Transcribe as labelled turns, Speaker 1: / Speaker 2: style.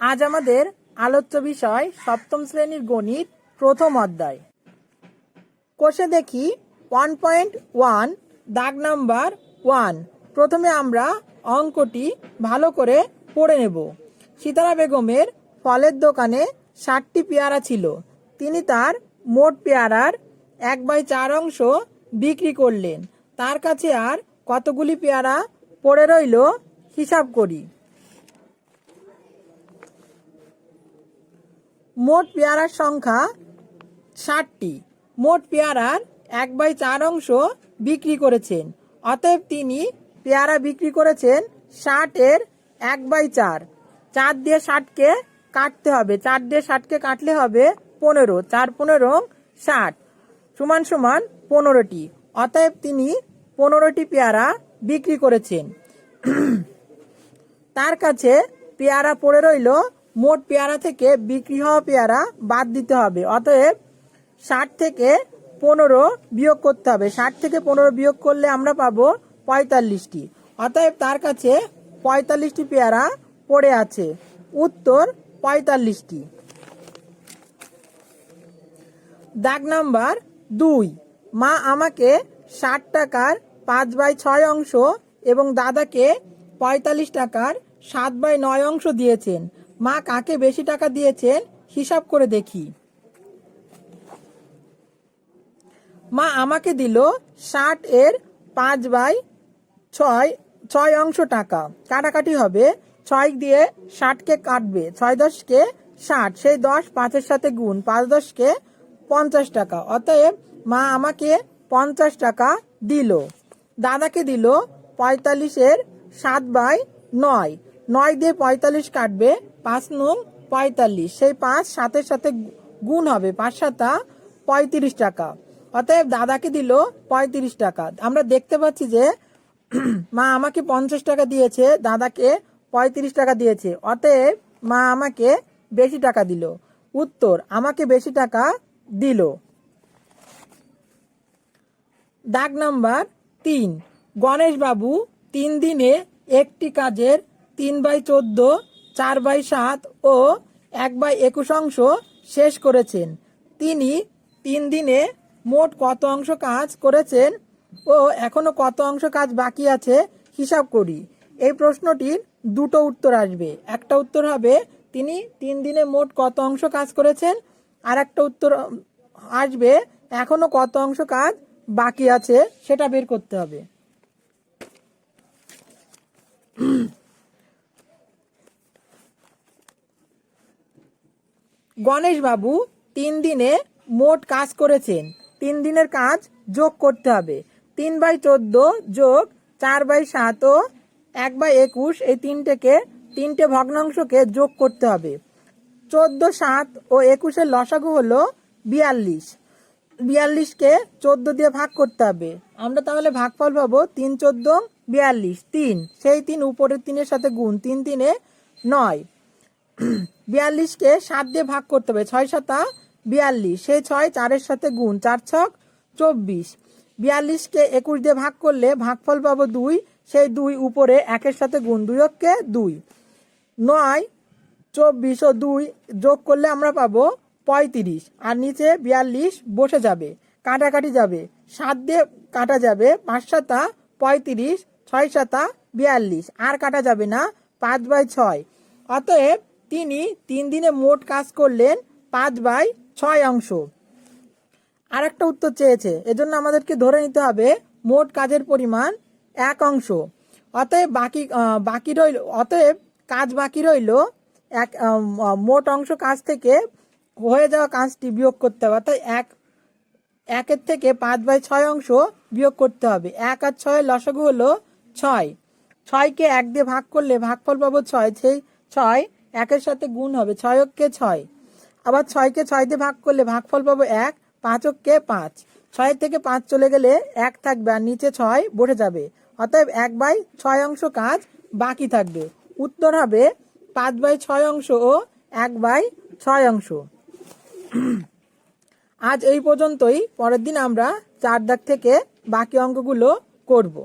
Speaker 1: আজ আমাদের আলোচ্য বিষয় সপ্তম শ্রেণির গণিত, প্রথম অধ্যায়। কোষে দেখি ওয়ান পয়েন্ট ওয়ান দাগ নাম্বার ওয়ান প্রথমে আমরা অঙ্কটি ভালো করে পড়ে নেব। সীতারা বেগমের ফলের দোকানে ষাটটি পেয়ারা ছিল। তিনি তার মোট পেয়ারার এক বাই চার অংশ বিক্রি করলেন। তার কাছে আর কতগুলি পেয়ারা পড়ে রইল, হিসাব করি। মোট পেয়ারার সংখ্যা ষাটটি। মোট পেয়ারার এক বাই চার অংশ বিক্রি করেছেন। অতএব তিনি পেয়ারা বিক্রি করেছেন ষাটের এক বাই চার। চার দিয়ে ষাটকে কাটতে হবে। চার দিয়ে ষাটকে কাটলে হবে পনেরো। চার পনেরো ষাট। সমান সমান পনেরোটি। অতএব তিনি পনেরোটি পেয়ারা বিক্রি করেছেন। তার কাছে পেয়ারা পড়ে রইল মোট পেয়ারা থেকে বিক্রি হওয়া পেয়ারা বাদ দিতে হবে। অতএব ষাট থেকে পনেরো বিয়োগ করতে হবে। ষাট থেকে পনেরো বিয়োগ করলে আমরা পাবো পঁয়তাল্লিশটি। অতএব তার কাছে পঁয়তাল্লিশটি পেয়ারা পড়ে আছে। উত্তর পঁয়তাল্লিশটি। দাগ নাম্বার দুই। মা আমাকে ষাট টাকার পাঁচ বাই ছয় অংশ এবং দাদাকে পঁয়তাল্লিশ টাকার সাত বাই নয় অংশ দিয়েছেন। মা কাকে বেশি টাকা দিয়েছেন হিসাব করে দেখি। মা আমাকে দিল ষাট এর পাঁচ বাই ছয় ছয় অংশ টাকা। কাটাকাটি হবে। ছয় দিয়ে ষাটকে কাটবে। ছয় দশকে ষাট। সেই দশ পাঁচের সাথে গুণ। পাঁচ দশকে পঞ্চাশ টাকা। অতএব মা আমাকে পঞ্চাশ টাকা দিল। দাদাকে দিল পঁয়তাল্লিশের সাত বাই নয়। নয় দিয়ে পঁয়তাল্লিশ কাটবে। পাঁচ নং পঁয়তাল্লিশ। সেই পাঁচ সাতের সাথে গুণ হবে। পাঁচ সাতা পঁয়ত্রিশ টাকা। অতএব দাদাকে দিল পঁয়ত্রিশ টাকা। আমরা দেখতে পাচ্ছি যে মা আমাকে পঞ্চাশ টাকা দিয়েছে, দাদাকে পঁয়ত্রিশ টাকা দিয়েছে। অতএব মা আমাকে বেশি টাকা দিল। উত্তর, আমাকে বেশি টাকা দিল। দাগ নাম্বার তিন। গণেশবাবু তিন দিনে একটি কাজের তিন বাই চোদ্দ চার বাই সাত ও এক বাই একুশ অংশ শেষ করেছেন। তিনি তিন দিনে মোট কত অংশ কাজ করেছেন ও এখনও কত অংশ কাজ বাকি আছে হিসাব করি। এই প্রশ্নটির দুটো উত্তর আসবে। একটা উত্তর হবে, তিনি তিন দিনে মোট কত অংশ কাজ করেছেন? আর একটা উত্তর আসবে, এখনও কত অংশ কাজ বাকি আছে সেটা বের করতে হবে। গণেশবাবু তিন দিনে মোট কাজ করেছেন। তিন দিনের কাজ যোগ করতে হবে। তিন বাই চোদ্দ যোগ চার বাই সাত ও এক বাই একুশ এই তিনটেকে, তিনটে ভগ্নাংশকে যোগ করতে হবে। চোদ্দ, সাত ও একুশের লসাগু হলো বিয়াল্লিশ। বিয়াল্লিশকে চোদ্দ দিয়ে ভাগ করতে হবে। আমরা তাহলে ভাগফল পাবো তিন, চোদ্দ, বিয়াল্লিশ। তিন, সেই তিন উপরের তিনের সাথে গুণ। তিন, তিনে নয়। বিয়াল্লিশকে সাত দিয়ে ভাগ করতে হবে, ছয় সাতা বিয়াল্লিশ। সেই ছয় চারের সাথে গুণ, চার ছক চব্বিশ। বিয়াল্লিশকে একুশ দিয়ে ভাগ করলে ভাগফল পাবো দুই, সেই দুই উপরে একের সাথে গুণ দুই অক্ষে দুই। নয়, চব্বিশ ও দুই যোগ করলে আমরা পাবো পঁয়ত্রিশ। আর নিচে বিয়াল্লিশ বসে যাবে, কাটাকাটি যাবে, সাত দিয়ে কাটা যাবে, পাঁচ সাতা পঁয়ত্রিশ, ছয় সাতা বিয়াল্লিশ। আর কাটা যাবে না, পাঁচ বাই ছয়। অতএব তিনি তিন দিনে মোট কাজ করলেন পাঁচ বাই ছয় অংশ। আর একটা উত্তর চেয়েছে, এজন্য আমাদেরকে ধরে নিতে হবে মোট কাজের পরিমাণ এক অংশ। অতএব বাকি বাকি রইল, অতএব কাজ বাকি রইল এক মোট অংশ কাজ থেকে হয়ে যাওয়া কাজটি বিয়োগ করতে হবে। অর্থাৎ এক, একের থেকে পাঁচ বাই ছয় অংশ বিয়োগ করতে হবে। এক আর ছয়ের লসাগু হলো ছয়। ছয়কে এক দিয়ে ভাগ করলে ভাগফল পাবো ছয়, সেই ছয় একের সাথে গুণ হবে, ছয় অক্ষে ছয়। আবার ছয়কে ছয় দিয়ে ভাগ করলে ভাগফল পাবো এক, পাঁচ অক্ষে পাঁচ। ছয় থেকে পাঁচ চলে গেলে এক থাকবে আর নিচে ছয় বসে যাবে। অতএব এক বাই ছয় অংশ কাজ বাকি থাকবে। উত্তর হবে পাঁচ বাই ছয় অংশ ও এক বাই ছয় অংশ। আজ এই পর্যন্তই। পরের দিন আমরা চার দাগ থেকে বাকি অঙ্কগুলো করব।